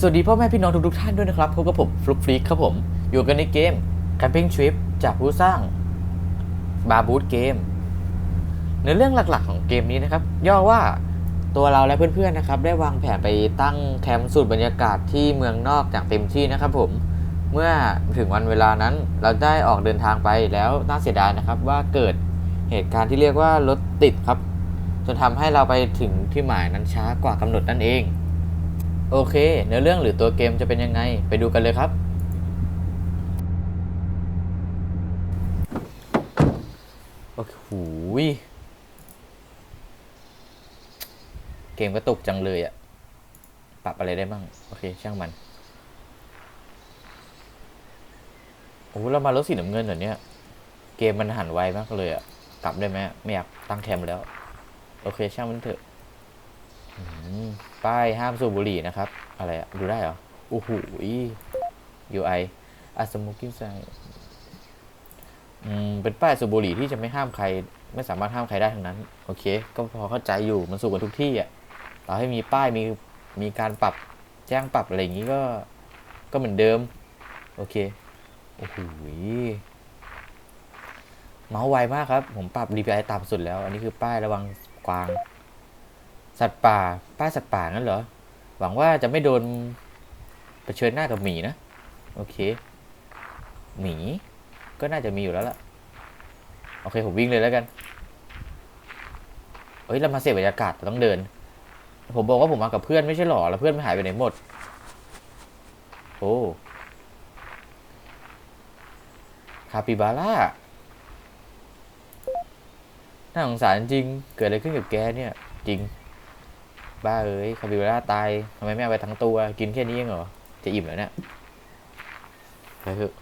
สวัสดีพ่อแม่พี่น้องทุกๆท่านด้วยนะครับพบกับผมฟลุกฟลิกครับผม อยู่กันในเกม Camping Trip จากผู้สร้างบาบู t เกมในเรื่องหลักๆของเกมนี้นะครับ ย่อว่าตัวเราและเพื่อนๆนะครับ ได้วางแผนไปตั้งแคมป์สูตรบรรยากาศที่เมืองนอกอย่างเต็มที่นะครับผมเมื่อถึงวันเวลานั้นเราได้ออกเดินทางไปแล้วน่าเสียดายนะครับว่าเกิดเหตุการณ์ที่เรียกว่ารถติดครับ จนทำให้เราไปถึงที่หมายนั้นช้ากว่ากำหนดนั่นเอง โอเค เนื้อเรื่องหรือตัวเกมจะเป็นยังไง ไปดูกันเลยครับ โอ้โหเกมก็ตกจังเลยอะปรับอะไรได้บ้าง โอเค ช่างมัน โอ้เรามารถสีน้ำเงินเหรอเนี่ย เกมมันหันไวมากเลยอะกลับได้ไหมไม่อยากตั้งแคมป์แล้ว โอเค ช่างมันเถอะ ป้ายห้ามสูบบุหรี่นะครับ อะไรอะดูได้เหรอโอ้โห UI อาสมุกินไซอืมเป็นป้ายสูบบุหรี่ที่จะไม่ห้ามใคร ไม่สามารถห้ามใครได้ทั้งนั้น โอเค ก็พอเข้าใจอยู่มันสูบกันทุกที่อะต่อให้มีป้ายมีมีการปรับแจ้งปรับอะไรอย่างนี้ก็ก็เหมือนเดิม โอเคโอ้โหเมาส์ไวมากครับ ผมปรับ DPI ต่ำสุดแล้ว อันนี้คือป้ายระวังกวาง สัตว์ป่า ป้าสัตว์ป่างั้นเหรอ หวังว่าจะไม่โดนเผชิญหน้ากับหมีนะ โอเค หมีก็น่าจะมีอยู่แล้วล่ะ โอเค ผมวิ่งเลยแล้วกัน เฮ้ย เรามาเสียบรรยากาศแต่ต้องเดิน ผมบอกว่าผมมากับเพื่อนไม่ใช่หรอ แล้วเพื่อนไม่หายไปไหนหมด โอ้คาปิบาร่าน่าสงสารจริง เกิดอะไรขึ้นกับแกเนี่ย จริง บ้าเอ้ยคาปิบาร่าตายทำไมไม่เอาไปทั้งตัว กินแค่นี้เองเหรอ จะอิ่มแล้วเนี่ยไปเถอะ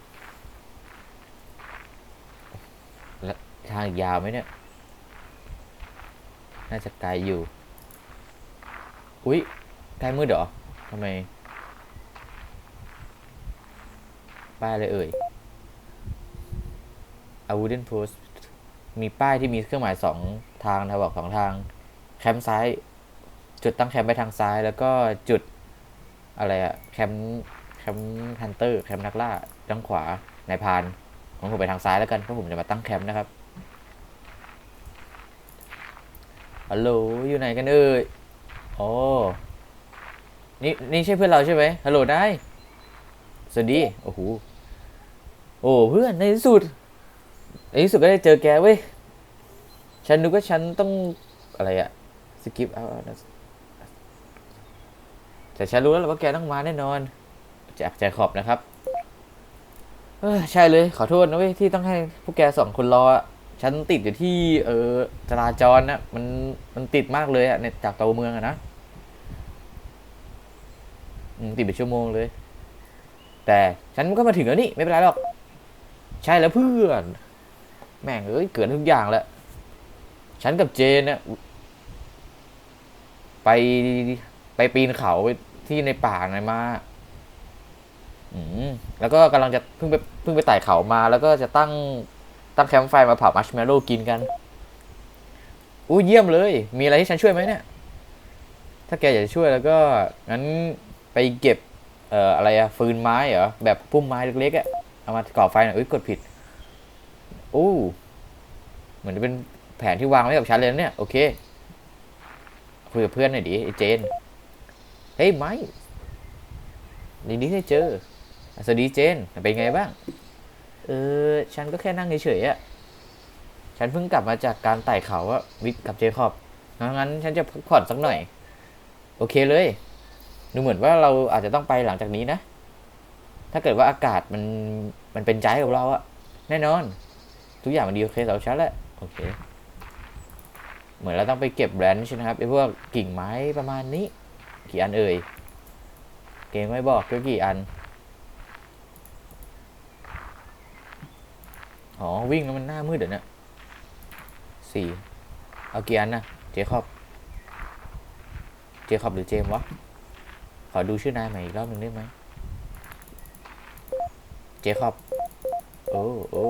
แล้วทางยาวไหมเนี่ย น่าจะไกลอยู่ อุ๊ยใกล้มืดเหรอทำไมป้ายเลยเอ่ย A wooden post มีป้ายที่มีเครื่องหมายสองทางนะบอกสองทาง แคมป์ซ้าย จุดตั้งแคมป์ไปทางซ้าย แล้วก็จุดอะไรอะแคมป์แคมป์ฮันเตอร์แคมป์นักล่าทางขวาในายพรานของผมไปทางซ้ายแล้วกันเพราะผมจะมาตั้งแคมป์นะครับฮัลโหลอยู่ไหนกันเอ่ยโอ้นี่นี่ใช่เพื่อนเราใช่ไหมฮัลโหลได้สวัสดีโอ้โหโอ้เพื่อนในที่สุดในที่สุดก็ได้เจอแกเว้ยฉันนึกว่าฉันต้องอะไรอะสกิปเอา แต่ฉันรู้แล้วว่าแกต้องมาแน่นอน จากใจขอบนะครับ เออใช่เลยขอโทษนะเว้ยที่ต้องให้พวกแกสองคนรอฉันติดอยู่ที่ เออจราจรนะมันมันติดมากเลยอะเนี่ยจากตัวเมืองอะนะติดไปชั่วโมงเลย แต่ฉันก็มาถึงแล้วนี่ไม่เป็นไรหรอก ใช่แล้วเพื่อน แม่งเอ้ยเกิดทุกอย่างแล้วฉันกับเจนเนี่ยไปไปปีนเขาไป ที่ในป่าไหนมาอืมแล้วก็กำลังจะเพิ่งไปเพิ่งไปไต่เขามา แล้วก็จะตั้งตั้งแคมป์ไฟมาเผามัชเมลโล่กินกันอู้เยี่ยมเลย มีอะไรที่ฉันช่วยไหมเนี่ย ถ้าแกอยากจะช่วยแล้วก็งั้นไปเก็บ เอ่ออะไรอะฟืนไม้เหรอแบบพุ่มไม้เล็กๆอะเอามาก่อไฟหน่อยเอ้ยกดผิดอู้เหมือนจะเป็นแผนที่วางไว้กับฉันเลยนะเนี่ย โอเคคุยกับเพื่อนหน่อยดิไอเจน เฮ้ยไม้ดีนี้ได้เจอ สวัสดีเจน เป็นไงบ้าง เออ ฉันก็แค่นั่งเฉยๆอะฉันเพิ่งกลับมาจากการไต่เขาอะวิทกับเจคอบ งั้นฉันจะพักผ่อนสักหน่อย โอเคเลย ดูเหมือนว่าเราอาจจะต้องไปหลังจากนี้นะ ถ้าเกิดว่าอากาศมันมันเป็นใจกับเราอะแน่นอน ทุกอย่างมันดีโอเคสำหรับฉันแหละ โอเค เหมือนเราต้องไปเก็บแบรนด์ใช่ไหมครับไอ้พวกกิ่งไม้ประมาณนี้ กี่อันเอ่ย เกมไม่บอกก็กี่อัน อ๋อ วิ่งแล้วมันหน้ามืดเดี๋ยวนะสี่เอากี่อันนะ เจคอบ เจคอบหรือเจมวะ ขอดูชื่อนายใหม่อีกรอบหนึ่งได้ไหม เจคอบ โอ้โอ้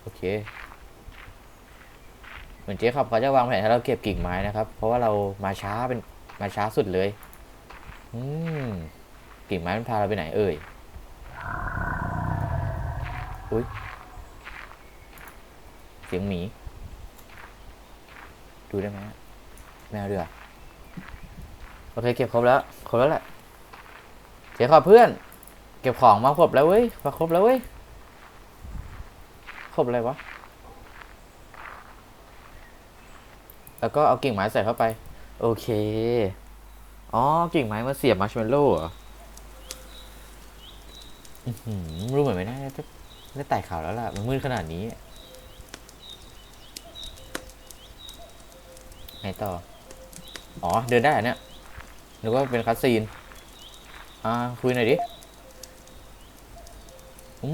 โอเคเหมือนเจ๊ขอบเขาจะวางแผนให้เราเก็บกิ่งไม้นะครับ เพราะว่าเรามาช้าเป็น มาช้าสุดเลย อืมกิ่งไม้มันพาเราไปไหนเอ่ย อุ้ย เสียงหมี ดูได้ไหมแมวเดือโอเคเก็บครบแล้ว ครบแล้วแหละเจ๊ขอบเพื่อน เก็บของมาครบแล้วเว้ย มาครบแล้วเว้ย ครบอะไรวะ แล้วก็เอากิ่งไม้ใส่เข้าไป โอเค อ๋อ กิ่งไม้มาเสียบมาร์ชเมลโล่เหรอรู้เหมือนไม่ได้จะได้ไต่ข่าวแล้วล่ะ มันมืดขนาดนี้ไงต่อ อ๋อ เดินได้เนี่ยนึกว่าเป็นคัสซีน อ่า คุยหน่อยดิ อื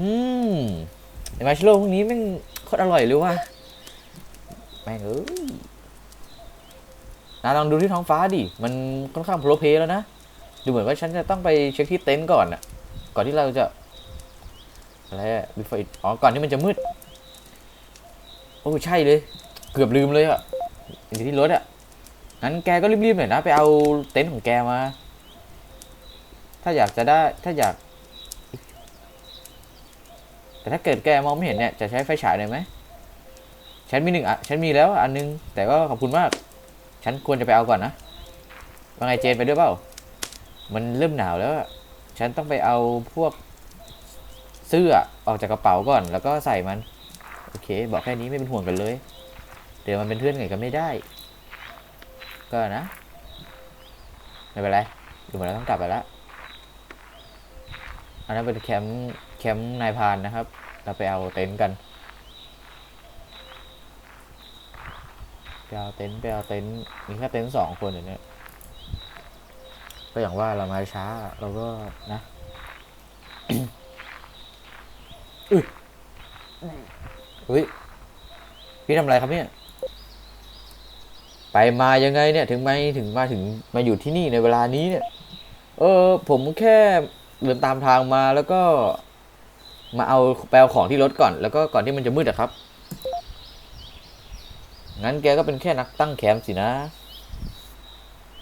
มไอมาร์ชเมลโล่พวกนี้แม่งโคตรอร่อยเลยว่ะแม่งเอ้ย นะลองดูที่ท้องฟ้าดิ มันค่อนข้างโปรเพลแล้วนะ ดูเหมือนว่าฉันจะต้องไปเช็คที่เต็นท์ก่อนอะก่อนที่เราจะอะไรอะ before it อ๋อ ก่อนที่มันจะมืด โอ้ใช่เลย เกือบลืมเลยอะอยู่ที่รถอะงั้นแกก็รีบๆหน่อยนะ ไปเอาเต็นท์ของแกมา ถ้าอยากจะได้ ถ้าอยาก แต่ถ้าเกิดแกมองไม่เห็นเนี่ย จะใช้ไฟฉายได้ไหม ฉันมีหนึ่งอะฉันมีแล้วอันนึง แต่ก็ขอบคุณมาก ฉันควรจะไปเอาก่อนนะว่าไงเจนไปด้วยเปล่า มันเริ่มหนาวแล้วฉันต้องไปเอาพวกเสื้อออกจากกระเป๋าก่อน แล้วก็ใส่มัน โอเค บอกแค่นี้ไม่เป็นห่วงกันเลย เดี๋ยวมันเป็นเพื่อนกันก็ไม่ได้ ก็นะไม่เป็นไรดูเหมือนเราต้องกลับไปแล้วอันนั้นเป็นแคมป์แคมป์นายพานนะครับ เราไปเอาเต็นท์กัน ไปเอาเต็นท์ไปเอาเต็นท์มีแค่เต็นท์สองคนอยู่เนี่ยก็อย่างว่าเรามาช้า เราก็นะอุ้ยอุ้ยพี่ทำอะไรครับเนี่ย ไปมายังไงเนี่ย ถึงไม่ถึงมาถึงมาอยู่ที่นี่ในเวลานี้เนี่ย เออ ผมแค่เดินตามทางมาแล้วก็ มาเอาไปเอาของที่รถก่อน แล้วก็ก่อนที่มันจะมืดอะครับ งั้นแกก็เป็นแค่นักตั้งแคมป์สินะ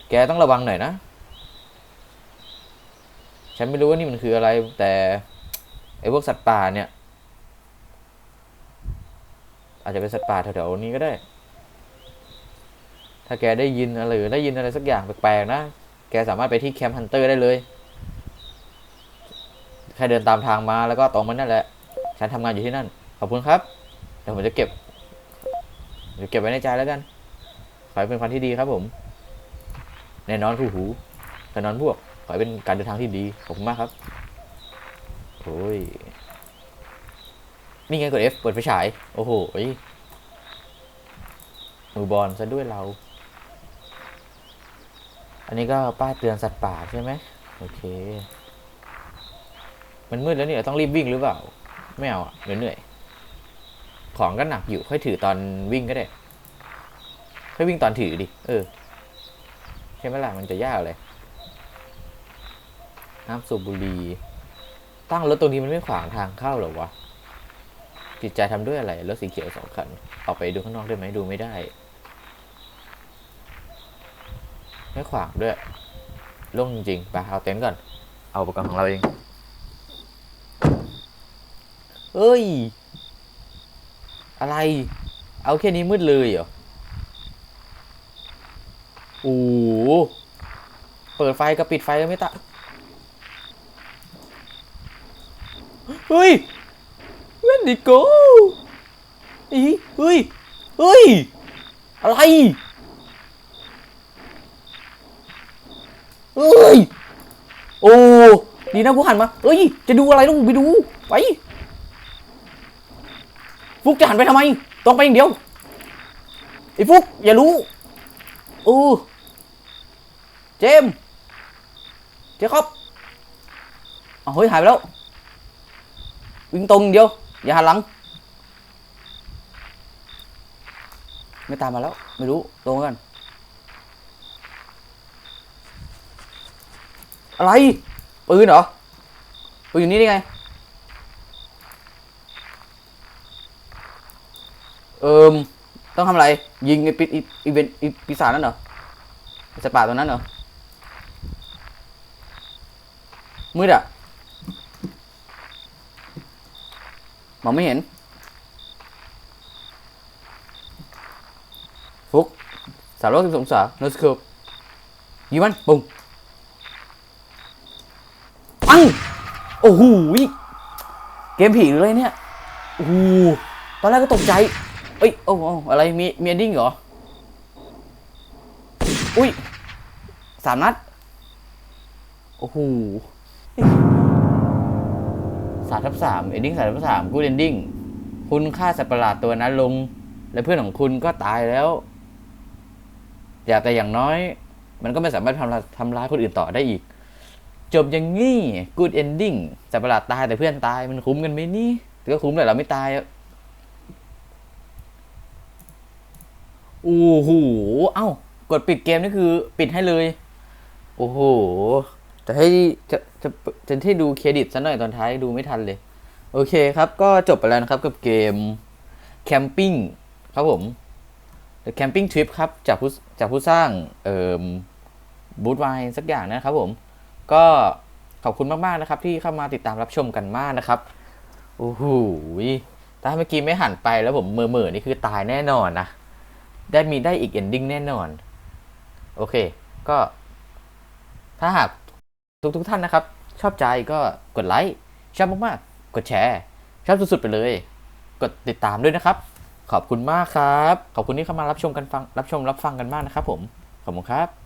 แกต้องระวังหน่อยนะ ฉันไม่รู้ว่านี่มันคืออะไร แต่ไอ้พวกสัตว์ป่าเนี่ย อาจจะเป็นสัตว์ป่าแถวๆนี้ก็ได้ ถ้าแกได้ยินอะไรหรือได้ยินอะไรสักอย่างแปลกๆนะ แกสามารถไปที่แคมป์ฮันเตอร์ได้เลย แค่เดินตามทางมาแล้วก็ตรงมันนั่นแหละ ฉันทำงานอยู่ที่นั่น ขอบคุณครับ เดี๋ยวผมจะเก็บ เดี๋ยวเก็บไว้ในใจแล้วกัน ขอให้เป็นความที่ดีครับผม แน่นอนคู่หูแน่นอนพวก ขอให้เป็นการเดินทางที่ดี ขอบคุณมากครับโอ้ย นี่ไงกด F เปิดไฟฉาย โอ้โหยมือบอลซะด้วยเรา อันนี้ก็ป้ายเตือนสัตว์ป่าใช่ไหมโอเค มันมืดแล้วเนี่ยต้องรีบวิ่งหรือเปล่า ไม่เอาอะเดี๋ยวเหนื่อย ของก็หนักอยู่ค่อยถือตอนวิ่งก็ได้ ค่อยวิ่งตอนถือดิ เออ ใช่ไหมล่ะมันจะยากเลย น้ำสูบบุหรี่ตั้งรถตรงนี้มันไม่ขวางทางเข้าหรอวะ จิตใจทำด้วยอะไร รถสีเขียวสองคัน ออกไปดูข้างนอกได้ไหมดูไม่ได้ ไม่ขวางด้วยโล่งจริงไปเอาเต็นท์ก่อน เอาอุปกรณ์ของเราเอง เอ้ย อะไร เอาแค่นี้มืดเลยเหรอโอ้เปิดไฟกับปิดไฟก็ไม่ตะเฮ้ยเว้นดิโกอีเฮ้ย เฮ้ย อะไร เฮ้ย โอ้ ดีนะกูหันมา เฮ้ย จะดูอะไรต้องไปดู ไป ฟุกจะหันไปทำไมต้องไปอย่างเดียวไอ้ฟุกอย่ารู้โอ้เจมเจคอบเอาเฮ้ยหายไปแล้ววิ่งตรงอย่างเดียว อย่าหันหลัง ไม่ตามมาแล้ว ไม่รู้ตรงกัน อะไร ปืนเหรอปืนอยู่นี่ได้ไง เอิมต้องทำอะไร ยิงไอ้ปิดอีเวนต์ปีศาจนั่นเหรอไอ้สัตว์ป่าตัวนั้นเหรอมืดอะมองไม่เห็น ฟุกสามร้อยสิบองศาโนสโคปยิงมันปุ้งปังโอ้โหเกมผีหรืออะไรเนี่ยโอ้โหตอนแรกก็ตกใจ เอ้ยโอ้โหอะไรมีมีเอนดิ้งเหรอ อุ้ยสามนัด โอ้โหสามทับสามเอนดิ้งสามทับสามกูเอนดิ้งคุณฆ่าสัตว์ประหลาดตัวนั้นลง และเพื่อนของคุณก็ตายแล้ว อย่าแต่อย่างน้อย มันก็ไม่สามารถทำร้ายทำร้ายคนอื่นต่อได้อีก จบอย่างงี้ good ending สัตว์ประหลาดตายแต่เพื่อนตายมันคุ้มกันไหมนี่ก็คุ้มแหละเราไม่ตายอะ โอ้โห เอ้า กดปิดเกมนี่คือปิดให้เลย โอ้โห จะให้จะจะจะให้ดูเครดิตซะหน่อยตอนท้ายดูไม่ทันเลย โอเคครับ ก็จบไปแล้วนะครับกับเกมแคมปิ้งครับผม The Camping Trip ครับจากผู้จากผู้สร้างเอ่อบูธไวน์สักอย่างนะครับผม ก็ขอบคุณมาก ๆ นะครับ ที่เข้ามาติดตามรับชมกันมากนะครับ โอ้โหถ้าเมื่อกี้ไม่หันไปแล้วผมเมื่อเมื่อๆนี่คือตายแน่นอนนะ ได้มีได้อีกเอนดิ้งแน่นอน โอเค ก็ ถ้าหากทุกทุกท่านนะครับ ชอบใจก็กดไลค์ชอบมากๆ กดแชร์ ชอบสุดๆไปเลย กดติดตามด้วยนะครับ ขอบคุณมากครับ ขอบคุณที่เข้ามารับชมกันฟังรับชมรับฟังกันมากนะครับผม ขอบคุณครับ